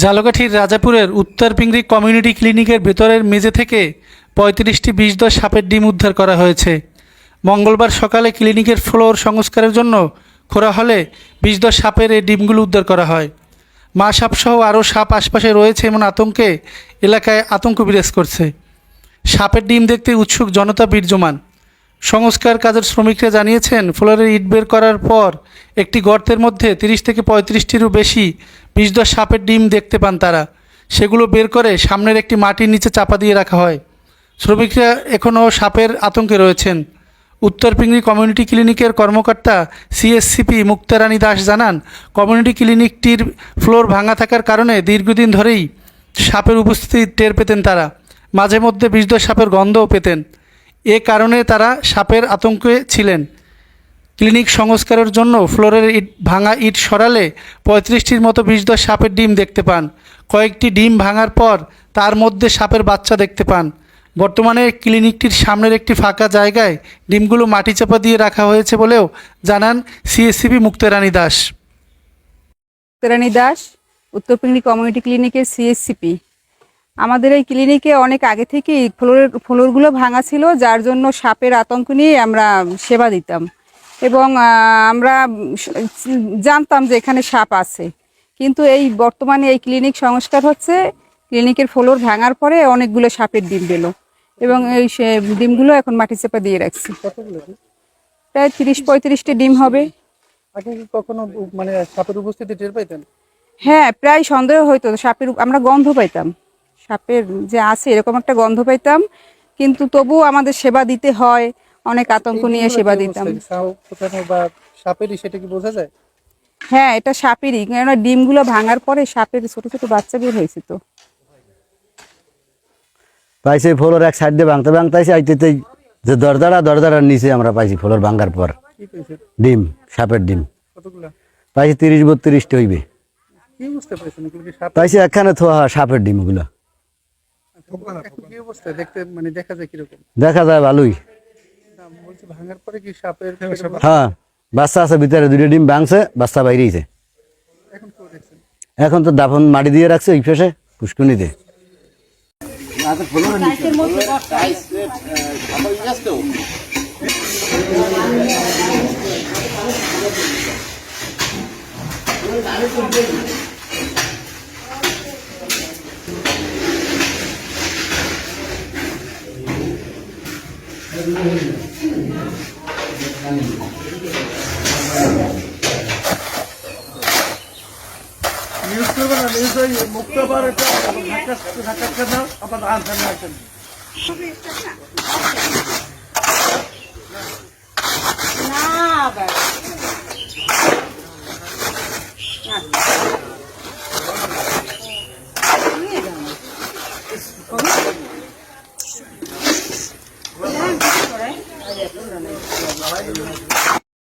ঝালকাঠির রাজাপুরের উত্তর পিংরি কমিউনিটি ক্লিনিকের ভেতরের মেঝে থেকে পঁয়ত্রিশটি বিষধর সাপের ডিম উদ্ধার করা হয়েছে। মঙ্গলবার সকালে ক্লিনিকের ফ্লোর সংস্কারের জন্য খোরা হলে বিষধর সাপের এই ডিমগুলো উদ্ধার করা হয়। মা সাপসহ আরও সাপ আশপাশে রয়েছে এমন আতঙ্কে এলাকায় আতঙ্ক বিরাজ করছে। সাপের ডিম দেখতে উৎসুক জনতা বীর্যমান। সংস্কার কাজের শ্রমিকরা জানিয়েছেন ফ্লোরের ইট বের করার পর একটি গর্তের মধ্যে তিরিশ থেকে পঁয়ত্রিশটিরও বেশি বিষধর সাপের ডিম দেখতে পান তারা। সেগুলো বের করে সামনের একটি মাটির নিচে চাপা দিয়ে রাখা হয়। শ্রমিকরা এখনও সাপের আতঙ্কে রয়েছেন। উত্তর পিংরি কমিউনিটি ক্লিনিকের কর্মকর্তা সিএসসিপি মুক্তারানী দাস জানান, কমিউনিটি ক্লিনিকটির ফ্লোর ভাঙা থাকার কারণে দীর্ঘদিন ধরেই সাপের উপস্থিতি টের পেতেন তারা। মাঝে মধ্যে বিষধর সাপের গন্ধও পেতেন। এ কারণে তারা সাপের আতঙ্কে ছিলেন। ক্লিনিক সংস্কারের জন্য ফ্লোরের ইট ভাঙা ইট সরালে পঁয়ত্রিশটির মতো বিষধর সাপের ডিম দেখতে পান। কয়েকটি ডিম ভাঙার পর তার মধ্যে সাপের বাচ্চা দেখতে পান। বর্তমানে ক্লিনিকটির সামনের একটি ফাঁকা জায়গায় ডিমগুলো মাটি চাপা দিয়ে রাখা হয়েছে বলেও জানান সিএসসিপি মুক্তারানী দাস। রানী দাস উত্তরপিংড়ি কমিউনিটি ক্লিনিকের সিএসসিপি। আমাদের এই ক্লিনিকে অনেক আগে থেকেই ফ্লোরের ফ্লোরগুলো ভাঙা ছিল যার জন্য সাপের আতঙ্ক নিয়ে আমরা সেবা দিতাম। এবং আমরা জানতাম যে এখানে সাপ আছে। কিন্তু এই বর্তমানে এই ক্লিনিক সংস্কার হচ্ছে। ক্লিনিকের ফ্লোর ভাঙার পরে অনেকগুলো সাপের ডিম পেল এবং এই সে- ডিমগুলো এখন মাটি চাপা দিয়ে রাখছি। প্রায় তিরিশ পঁয়ত্রিশটি ডিম হবে। কি কখনো মানে সাপের উপস্থিতি টের পাইতেন? হ্যাঁ প্রায় সন্দেহ হইতো। সাপের আমরা গন্ধ পাইতাম। সাপের যে আছে এরকম একটা গন্ধ পাইতাম। কিন্তু তবুও আমাদের সেবা দিতে হয় অনেক আতঙ্ক নিয়ে সেবা দিতাম। সাপেরই সেটা কি বোঝা যায়? হ্যাঁ এটা সাপেরই কেননা ডিমগুলো ভাঙার পরে সাপের ছোট ছোট বাচ্চা বের হয়েছে তো। পাইছে ফ্লোর এক সাইড দিয়ে ভাঙতে ভাঙতে আইসি আইতেই যে দরজাটা দরজাটার নিচে আমরা পাইছি ফ্লোর ভাঙার পর। ডিম সাপের ডিম। কতগুলো? পাইছি তিরিশ বত্রিশটি হইবে। কি বুঝতে পেরেছেন এগুলো কি সাপ পাইছি একখানে থোয়া সাপের ডিম ওগুলো এখন কি অবস্থা দেখতে মানে দেখা যায় কীরকম? দেখা যায় ভালোই। না, ভাঙার পরে কি সাপের হ্যাঁ বাচ্চা আছে ভিতরে দুটো ডিম ভাঙছে বাচ্চা বাইরেইছে এখন কেউ দেখছেন এখন তো দাফন মাটি দিয়ে রাখছে ওই ফেসে পুষ্কুনিতে নিউজ করবেন না মুক্তবার এটা ঢাকা না আবার আনসার আছেন đấy.